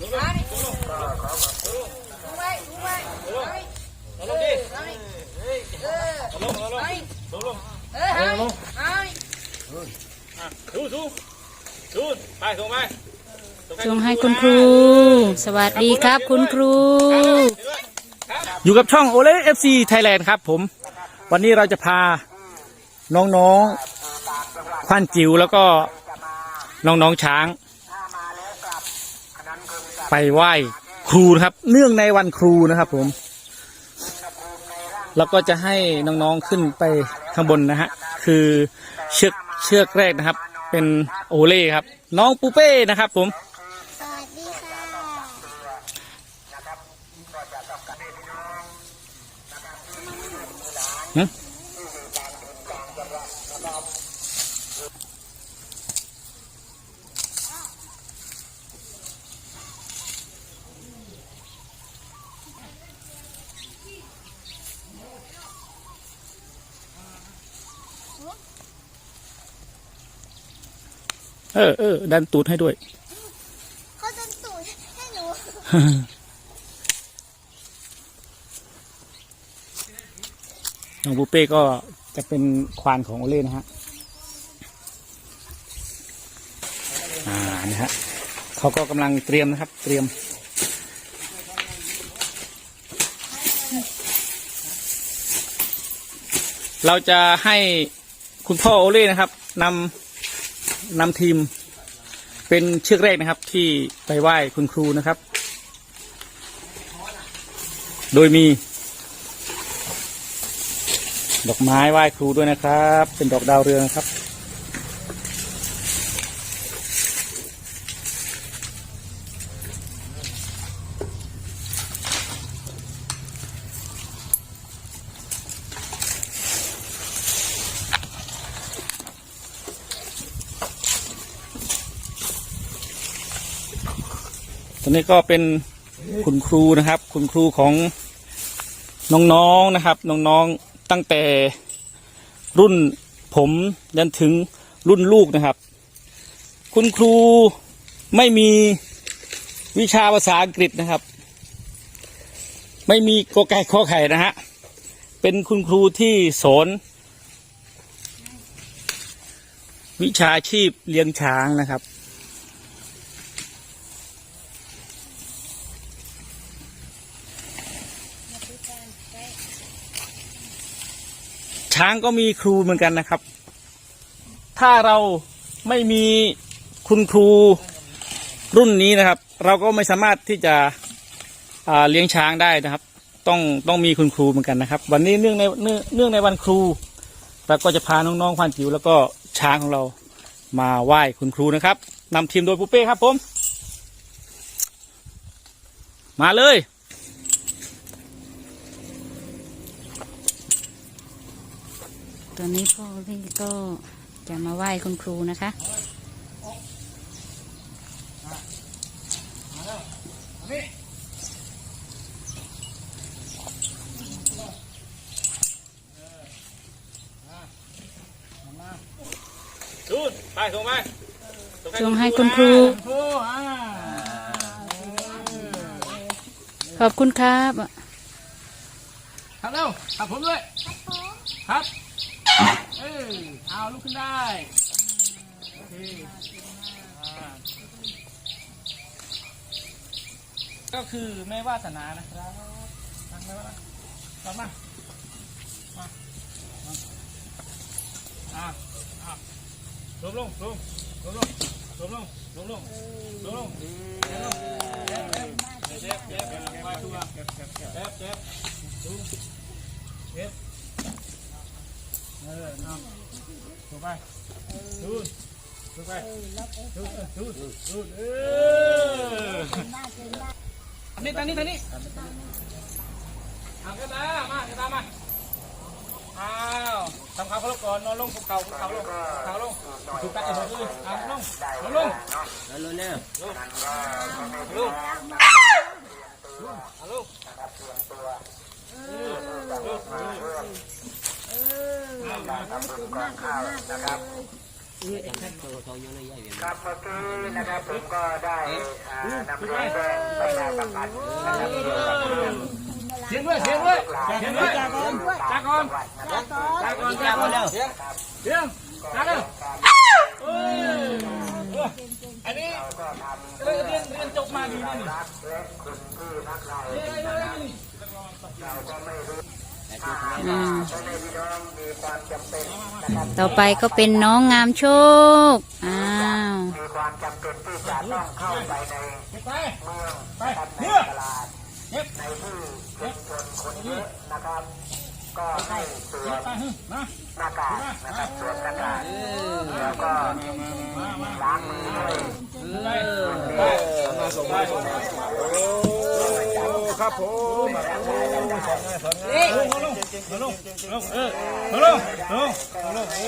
ส่งไปส่งให้คุณครู สวัสดีครับคุณครู อยู่กับช่องโอเล่เอฟซีไทยแลนด์ครับผม วันนี้เราจะพาน้องๆควานจิ๋วแล้วก็น้องๆช้าง ไปไหว้ครูนะครับ เนื่องในวันครูนะครับ ผม แล้วก็จะให้น้องๆขึ้นไปข้างบนนะฮะคือเชือกเชือกแรกนะครับ เป็นโอเล่ครับ น้องปูเป้นะครับ ผมสวัสดีค่ะหึ เออเออดันตูดให้ด้วย เขาจะสูดให้หนูน้องปูเป้ก็จะเป็นควานของโอเล่นะฮะ อ่านะฮะเขาก็กำลังเตรียมนะครับ เตรียมเราจะให้คุณพ่อโอเล่นะครับนำ นำทีม เป็นเชือกแรกนะครับ ที่ไปไหว้คุณครูนะครับ โดยมี ดอกไม้ไหว้ครูด้วยนะครับ เป็นดอกดาวเรืองนะครับ นนี้ก็เป็นคุณครูนะครับ คุณครูของน้องๆนะครับ น้องๆตั้งแต่รุ่นผมยันถึงรุ่นลูกนะครับ คุณครูไม่มีวิชาภาษาอังกฤษนะครับ ไม่มีกอไก่ข้อไข่นะฮะเป็นคุณครูที่สอนวิชาชีพเลี้ยงช้างนะครับ ช้างก็มีครูเหมือนกันนะครับ ถ้าเราไม่มีคุณครูรุ่นนี้นะครับ เราก็ไม่สามารถที่จะเลี้ยงช้างได้นะครับ ต้องต้องมีคุณครูเหมือนกันนะครับ วันนี้เนื่องในเนื่องเนื่องในวันครูเราก็จะพาน้องๆควานจิ๋วแล้วก็ช้างของเรามาไหว้คุณครูนะครับนำทีมโดยปูเป้ครับผม มาเลย อนนี้พ่อพี่ก็จะมาไหว้คุณครูนะคะดูไปส่งไปส่งให้คุณครู ขอบคุณครับ ครับเร็วครับผมด้วย ครับ เอาลุกขึ้นได้โอเคก็คือแม่วาสนานะครับฟังแม่วาฟังมามามาอ่าลงลงลงลงลงลงลงลงลงลงลงเจ็บเจ็บเจ็บไปตัวเจ็บเจ็บเจ็บเจ็บเจ็บเออเอา ถูกไปดูถูกไปดูดูดูเอออันนี้ทางนี้ทางนี้เอากระตามาเกระตามาอ้าวทำเขาเขาลงก่อนนอนลงภูเขาภูเขาลงภูเขาลงถูกตัดไอ้หมดเลยเอาลงลงลงแทำบุญกองข้าวนะครับครับเมื่อกี้นะครับผมก็ได้นำเรื่องแดงไปแล้วกับพันเสียงด้วยเสียงด้วยเสียงด้วยจากอนจากอนจากอนจากอนเดี๋ยวเดี๋ยวจากอนอันนี้เรียนเรียนจบมาดีนี่และคุณที่พักเราเราก็ไม่รู้ อ้าวมีความจำเป็นที่จะต้องเข้าไปในไปเมืองไปในเนี่ยตลาดเก็บในที่ชุมชนคอะนะครับก็ให้สวเก็บมหน้ากากนะครับสวมหน้ากากแล้วก็ล้างมือด้วยไปมาส่งไป ครับผมลงลงลงลงเออลงลงลงลงเอ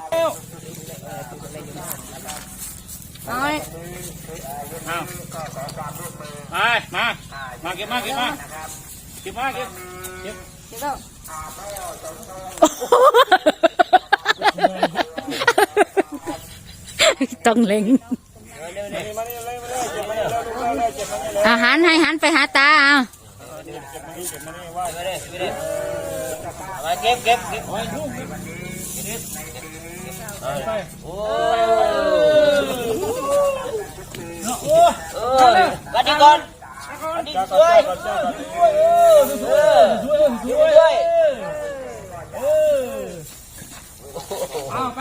อเอาเอาไปมา มาเก็บมาเก็บมาเก็บมาเก็บเก็บต้องเล็ง อาหารให้หันไปหาตาเอามาเก็บเก็บเก็บไปโอ้โอ้วัดดีก่อนวัดดีสวยเออช่วยช่วยเออเอาไป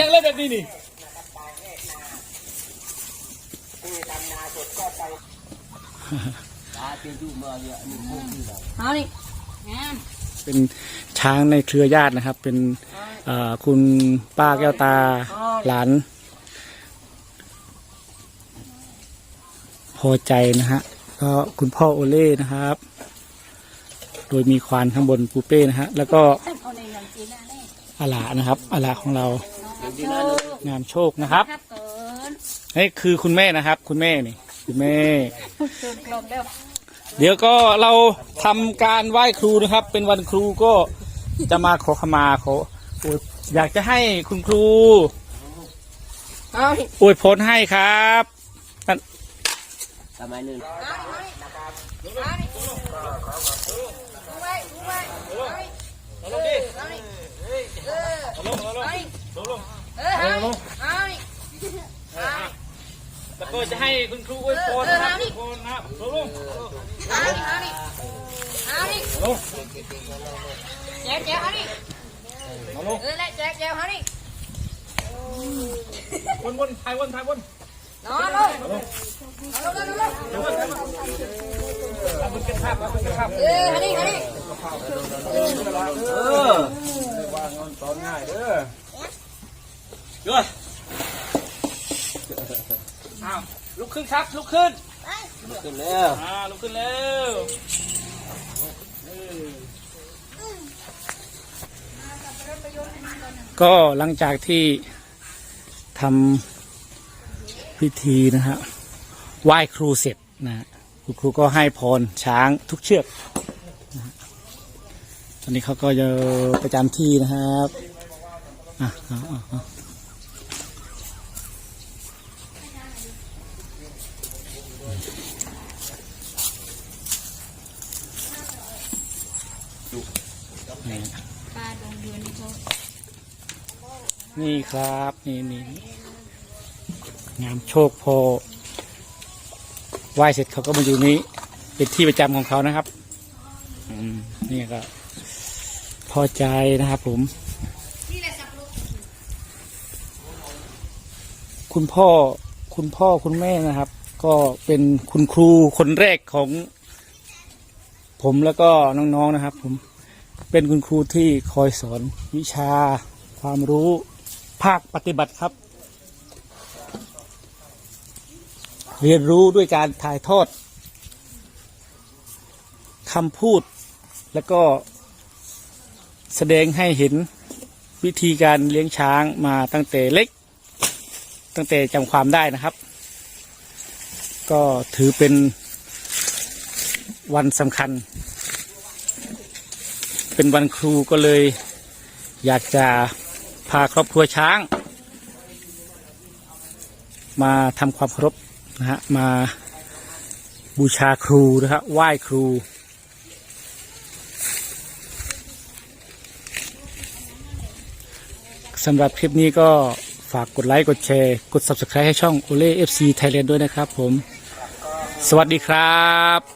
ยังเล่นแบบนี้นี่ เอานี่งามเป็นช้างในเครือญาตินะครับ เป็นเอ่อคุณป้าแก้วตาหลาน พอใจนะฮะก็คุณพ่อโอเล่นะครับ โดยมีควานข้างบนปูเป้นะฮะแล้วก็เอาในยังจีน่าแน่อาลานะครับอาลาของเราโชคงามโชคนะครับครับเกิน นี่คือคุณแม่นะครับ คุณแม่นี่ คุณแม่สุดกลมแล้วเดี๋ยวก็เราทำการไหว้ครูนะครับ เป็นวันครูก็จะมาขอขมาขออวยอยากจะให้คุณครูเอานี่อวยพรให้ครับท่านลงดิลงลงลงลงลงลงแล้ วก็จะให้คุณครูอวยพรนะครับอวยพรนะครับลงลงลงแจ๊กแจ๊กเอานี่ลงเออแหละแจ๊กแจ๊กเอานี่วนวนถ่ายวนถ่ายวนนอนลงลงลงลงลงเดี๋ยววนเดี๋ยววนเอามือเก็บภาพเอามือเก็บภาพเออเอานี่เอานี่วางตอนง่ายเด้อเด้ออ้าวลุก ขึ้นครับ ลุกขึ้นขึ้นแล้วอ่าลุกขึ้นแล้วก็หลังจากที่ทำพิธีนะฮะไหว้ครูเสร็จนะฮะคุณครูก็ให้พรช้างทุกเชือกนะฮะตอนนี้เขาก็จะประจำที่นะครับอะอะอะ นี่ปลาดงเดือนนี่เขานี่ครับนี่นี่งามโชคพอไหว้เสร็จเขาก็มาอยู่นี้ เป็นที่ประจำของเขานะครับอืมนี่ก็ พอใจนะครับผม คุณพ่อคุณพ่อคุณแม่นะครับ ก็เป็นคุณครูคนแรกของ ผมแล้วก็น้องๆนะครับ ผม เป็นคุณครูที่คอยสอนวิชาความรู้ภาคปฏิบัติครับ เรียนรู้ด้วยการถ่ายทอดคำพูดแล้วก็แสดงให้เห็นวิธีการเลี้ยงช้างมาตั้งแต่เล็ก ตั้งแต่จำความได้นะครับ ก็ถือเป็นวันสำคัญ เป็นวันครูก็เลย อยากจะพาครอบครัวช้าง มาทำความเคารพนะฮะมาบูชาครูนะฮะไหว้ครูสำหรับคลิปนี้ก็ฝากกดไลค์ กดแชร์ กด Subscribe ให้ช่อง o l e FC Thailand ด้วยนะครับผม สวัสดีครับ